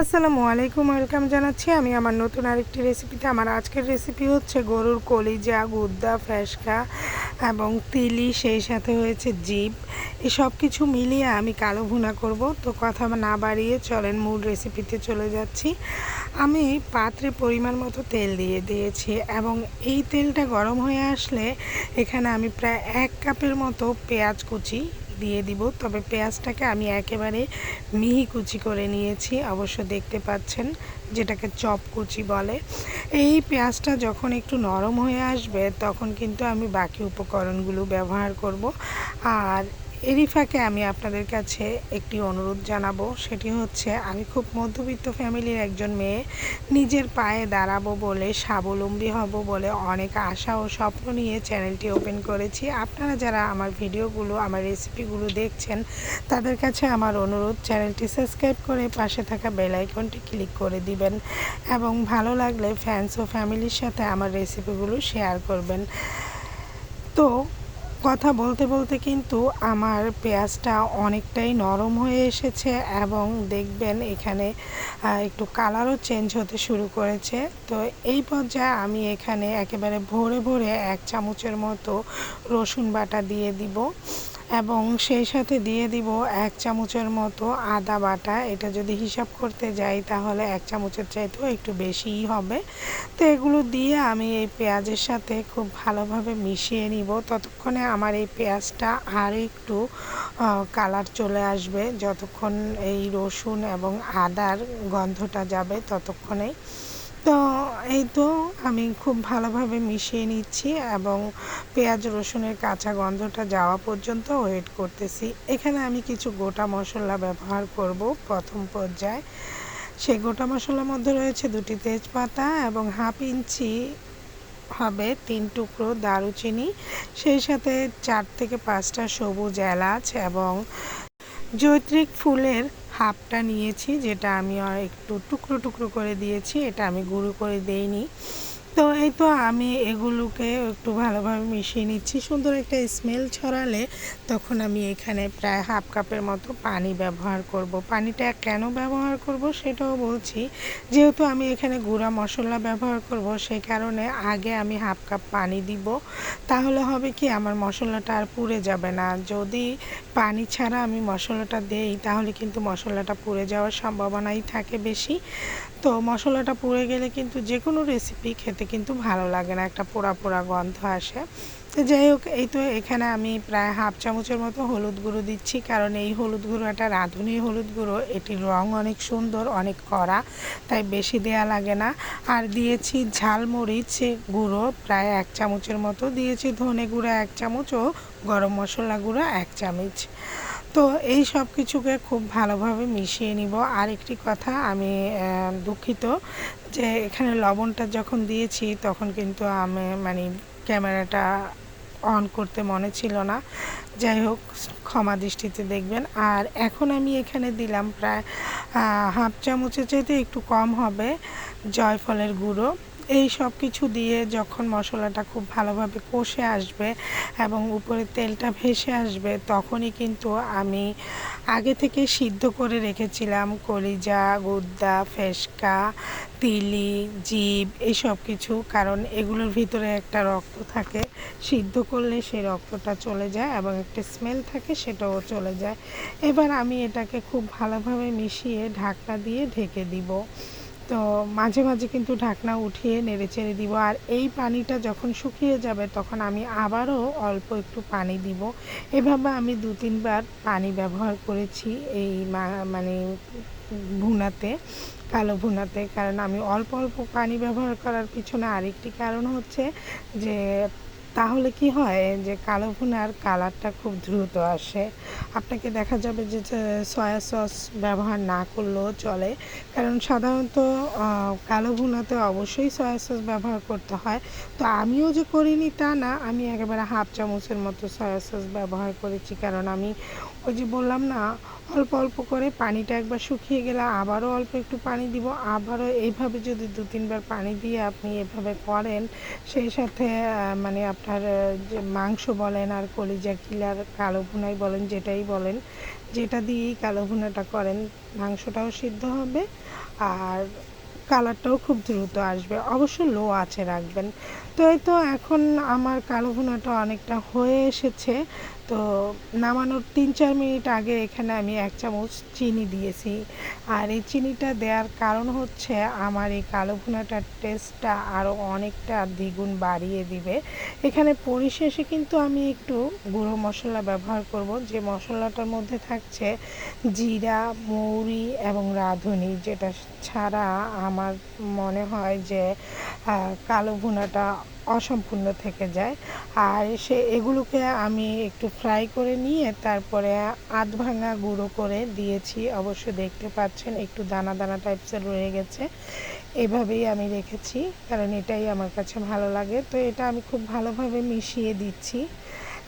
আসসালামু আলাইকুম, ওয়েলকাম জানাচ্ছি। আমি আমার নতুন আরেকটি রেসিপিতে। আমার আজকের রেসিপি হচ্ছে গরুর কলিজা, গুদ্দা ফ্যাসকা এবং তিলি, সেই সাথে হয়েছে জিপ। এই সব কিছু মিলিয়ে আমি কালো ভুনা করব। তো কথা না বাড়িয়ে চলেন, মূল রেসিপিতে চলে যাচ্ছি। আমি পাত্রে পরিমাণ মতো তেল দিয়ে দিয়েছি এবং এই তেলটা গরম হয়ে আসলে এখানে আমি প্রায় এক কাপের মতো পেঁয়াজ কুচি দিয়ে দিব। তবে পেঁয়াজটাকে আমি একেবারে মিহি কুচি করে নিয়েছি, অবশ্য দেখতে পাচ্ছেন যেটাকে চপ কুচি বলে। এই পেঁয়াজটা যখন একটু নরম হয়ে আসবে, তখন কিন্তু আমি বাকি উপকরণগুলো ব্যবহার করব। আর এরই ফাঁকে আমি আপনাদের কাছে একটি অনুরোধ জানাব। সেটি হচ্ছে, আমি খুব মধ্যবিত্ত ফ্যামিলির একজন মেয়ে, নিজের পায়ে দাঁড়াবো বলে, স্বাবলম্বী হব বলে অনেক আশা ও স্বপ্ন নিয়ে চ্যানেলটি ওপেন করেছি। আপনারা যারা আমার ভিডিওগুলো, আমার রেসিপিগুলো দেখছেন, তাদের কাছে আমার অনুরোধ, চ্যানেলটি সাবস্ক্রাইব করে পাশে থাকা বেল আইকনটি ক্লিক করে দিবেন এবং ভালো লাগলে ফ্যান্স ও ফ্যামিলির সাথে আমার রেসিপিগুলো শেয়ার করবেন। তো কথা বলতে বলতে কিন্তু আমার পেঁয়াজটা অনেকটাই নরম হয়ে এসেছে এবং দেখবেন এখানে একটু কালারও চেঞ্জ হতে শুরু করেছে। তো এই পর্যায়ে আমি এখানে একেবারে ভরে ভরে এক চামচের মতো রসুন বাটা দিয়ে দিব। এবং সেই সাথে দিয়ে দিব এক চামচের মতো আদা বাটা। এটা যদি হিসাব করতে যাই তাহলে এক চামচের চাইতেও একটু বেশিই হবে। তো এগুলো দিয়ে আমি এই পেঁয়াজের সাথে খুব ভালোভাবে মিশিয়ে নিব। ততক্ষণে আমার এই পেঁয়াজটা আর একটু কালার চলে আসবে। যতক্ষণ এই রসুন এবং আদার গন্ধটা যাবে ততক্ষণেই। তো এই তো আমি খুব ভালোভাবে মিশিয়ে নিচ্ছি এবং পেঁয়াজ, রসুনের কাঁচা গন্ধটা যাওয়া পর্যন্ত ওয়েট করতেছি। এখানে আমি কিছু গোটা মশলা ব্যবহার করব প্রথম পর্যায়ে। সেই গোটা মশলার মধ্যে রয়েছে দুটি তেজপাতা এবং হাফ ইঞ্চি হবে তিন টুকরো দারুচিনি, সেই সাথে চার থেকে পাঁচটা সবুজ এলাচ এবং জৈত্রিক ফুলের হাফটা নিয়েছি যেটা আমি একটু টুকরো টুকরো করে দিয়েছি এটা আমি গুঁড়ো করে দেইনি। তো এই তো আমি এগুলোকে একটু ভালোভাবে মিশিয়ে নিচ্ছি। সুন্দর একটা স্মেল ছড়ালে তখন আমি এখানে প্রায় হাফ কাপের মতো পানি ব্যবহার করব। পানিটা কেন ব্যবহার করব সেটাও বলছি। যেহেতু আমি এখানে গুঁড়া মশলা ব্যবহার করব সেই কারণে আগে আমি হাফ কাপ পানি দিব। তাহলে হবে কি, আমার মশলাটা আর পুড়ে যাবে না। যদি পানি ছাড়া আমি মশলাটা দেই, তাহলে কিন্তু মশলাটা পুড়ে যাওয়ার সম্ভাবনাই থাকে বেশি। তো মশলাটা পুড়ে গেলে কিন্তু যে কোনো রেসিপি খেতে কিন্তু ভালো লাগে না, একটা পোড়া পোড়া গন্ধ আসে। তো যাই হোক, এই তো এখানে আমি প্রায় হাফ চামচের মতো হলুদ গুঁড়ো দিচ্ছি, কারণ এই হলুদ গুঁড়ো একটা রাঁধুনি হলুদ গুঁড়ো এটির রং অনেক সুন্দর, অনেক কড়া, তাই বেশি দেয়া লাগে না। আর দিয়েছি ঝালমরিচ গুঁড়ো, প্রায় এক চামচের মতো। দিয়েছি ধনে গুঁড়ো এক চামচ ও গরম মশলা গুঁড়ো এক চামচ। তো এই সব কিছুকে খুব ভালোভাবে মিশিয়ে নিব। আর একটি কথা, আমি দুঃখিত যে এখানে লবণটা যখন দিয়েছি তখন কিন্তু আমি মানে ক্যামেরাটা অন করতে মনে ছিল না। যাই হোক, ক্ষমা দৃষ্টিতে দেখবেন। আর এখন আমি এখানে দিলাম প্রায় হাফ চামচের চাইতে একটু কম হবে জয়ফলের গুঁড়ো। এই সব কিছু দিয়ে যখন মশলাটা খুব ভালোভাবে কষে আসবে এবং উপরে তেলটা ভেসে আসবে, তখনই কিন্তু আমি আগে থেকে সিদ্ধ করে রেখেছিলাম কলিজা গুদ্দা ফেসকা, তিলি জীব এই সব কিছু, কারণ এগুলোর ভিতরে একটা রক্ত থাকে। সিদ্ধ করলে সেই রক্তটা চলে যায় এবং একটা স্মেল থাকে, সেটাও চলে যায়। এবার আমি এটাকে খুব ভালোভাবে মিশিয়ে ঢাকনা দিয়ে ঢেকে দিব। তো মাঝে মাঝে কিন্তু ঢাকনা উঠিয়ে নেড়ে চেড়ে দিব। আর এই পানিটা যখন শুকিয়ে যাবে, তখন আমি আবারও অল্প একটু পানি দিব। এভাবে আমি দু তিনবার পানি ব্যবহার করেছি এই মানে ভুনাতে, কালো ভুনাতে। কারণ আমি অল্প অল্প পানি ব্যবহার করার পিছনে আরেকটি কারণ হচ্ছে যে তাহলে কি হয় যে কালো ভুনার কালারটা খুব দ্রুত আসে? আপনাকে দেখা যাবে যে সয়া সস ব্যবহার না করলেও চলে। কারণ সাধারণত কালো ভুনাতে অবশ্যই সয়া সস ব্যবহার করতে হয়। তো আমিও যে করিনি তা না, আমি একেবারে হাফ চামচের মতো সয়া সস ব্যবহার করেছি। কারণ আমি ওই যে বললাম না, অল্প অল্প করে পানিটা একবার শুকিয়ে গেলে আবারও অল্প একটু পানি দিব। আবারও এইভাবে যদি দু তিনবার পানি দিয়ে আপনি এভাবে করেন, সেই সাথে মানে আপনার যে মাংস বলেন আর কলিজা কিলার, কালো ভুনাই বলেন, যেটাই বলেন, যেটা দিয়েই কালো ভুনাটা করেন, মাংসটাও সিদ্ধ হবে আর কালারটাও খুব দ্রুত আসবে। অবশ্য লো আছে রাখবেন। তো এই তো এখন আমার কালো ভুনাটা অনেকটা হয়ে এসেছে। তো নামানোর তিন, চার মিনিট আগে এখানে আমি এক চামচ চিনি দিয়েছি। আর এই চিনিটা দেওয়ার কারণ হচ্ছে আমার এই কালো ভুনাটার টেস্টটা আরও অনেকটা দ্বিগুণ বাড়িয়ে দিবে। এখানে পরিশেষে কিন্তু আমি একটু গুঁড়ো মশলা ব্যবহার করব, যে মশলাটার মধ্যে থাকছে জিরা, মৌরি এবং রাঁধুনি, যেটা ছাড়া আমার মনে হয় যে কালো ভুনাটা অসম্পূর্ণ থেকে যায়। আর সে এগুলোকে আমি একটু ফ্রাই করে নিয়ে তারপরে আধ ভাঙা গুঁড়ো করে দিয়েছি। অবশ্য দেখতে পাচ্ছেন একটু দানা দানা টাইপসের রয়ে গেছে। এভাবেই আমি রেখেছি, কারণ এটাই আমার কাছে ভালো লাগে। তো এটা আমি খুব ভালোভাবে মিশিয়ে দিচ্ছি।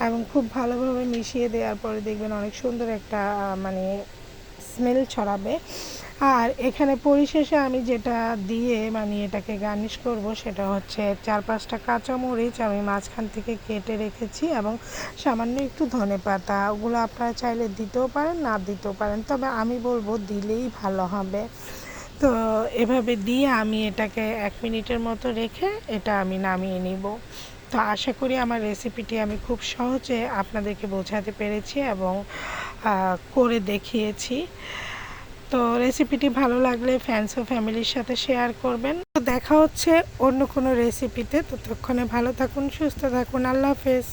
এবং খুব ভালোভাবে মিশিয়ে দেওয়ার পরে দেখবেন অনেক সুন্দর একটা মানে স্মেল ছড়াবে। আর এখানে পরিশেষে আমি যেটা দিয়ে মানে এটাকে গার্নিশ করব সেটা হচ্ছে চার পাঁচটা কাঁচামরিচ আমি মাঝখান থেকে কেটে রেখেছি এবং সামান্য একটু ধনে পাতা। ওগুলো আপনারা চাইলে দিতেও পারেন, না দিতেও পারেন। তবে আমি বলব দিলেই ভালো হবে। তো এভাবে দিয়ে আমি এটাকে এক মিনিটের মতো রেখে এটা আমি নামিয়ে নিব। তো আশা করি আমার রেসিপিটি আমি খুব সহজে আপনাদেরকে বোঝাতে পেরেছি এবং করে দেখিয়েছি। তো রেসিপিটি ভালো লাগলে ফ্যান্স ও ফ্যামিলির সাথে শেয়ার করবেন। তো দেখা হচ্ছে অন্য কোনো রেসিপিতে ততক্ষণে ভালো থাকুন, সুস্থ থাকুন। আল্লাহ হাফেজ।